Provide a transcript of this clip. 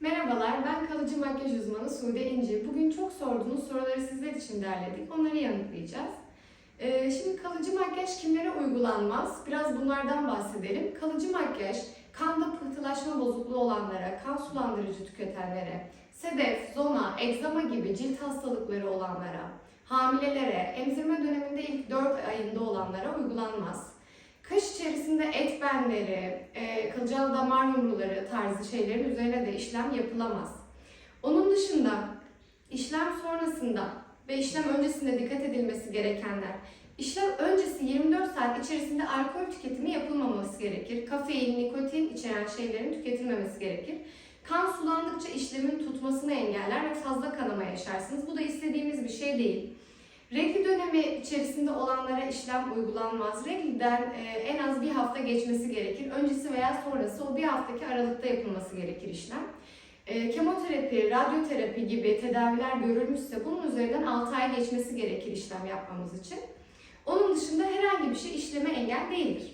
Merhabalar, ben kalıcı makyaj uzmanı Sude İnci. Bugün çok sorduğunuz soruları sizler için derledik. Onları yanıtlayacağız. Ee, şimdi kalıcı makyaj kimlere uygulanmaz? Biraz bunlardan bahsedelim. Kalıcı makyaj, kanda pıhtılaşma bozukluğu olanlara, kan sulandırıcı tüketenlere, sedef, zona, egzama gibi cilt hastalıkları olanlara, hamilelere, emzirme döneminde ilk 4 ayında olanlara uygulanmaz. İçerisinde et benleri, e, kılcal damar yumruları tarzı şeylerin üzerine de işlem yapılamaz. Onun dışında işlem sonrasında ve işlem öncesinde dikkat edilmesi gerekenler, işlem öncesi 24 saat içerisinde alkol tüketimi yapılmaması gerekir. Kafein, nikotin içeren şeylerin tüketilmemesi gerekir. Kan sulandıkça işlemin tutmasını engeller ve fazla kanama yaşarsınız. Bu da istediğimiz bir şey değil. Regl dönemi içerisinde olanlara işlem uygulanmaz. Regliden e, en az bir hafta geçmesi gerekir. Öncesi veya sonrası o bir haftaki aralıkta yapılması gerekir işlem. E, kemoterapi, radyoterapi gibi tedaviler görülmüşse bunun üzerinden 6 ay geçmesi gerekir işlem yapmamız için. Onun dışında herhangi bir şey işleme engel değildir.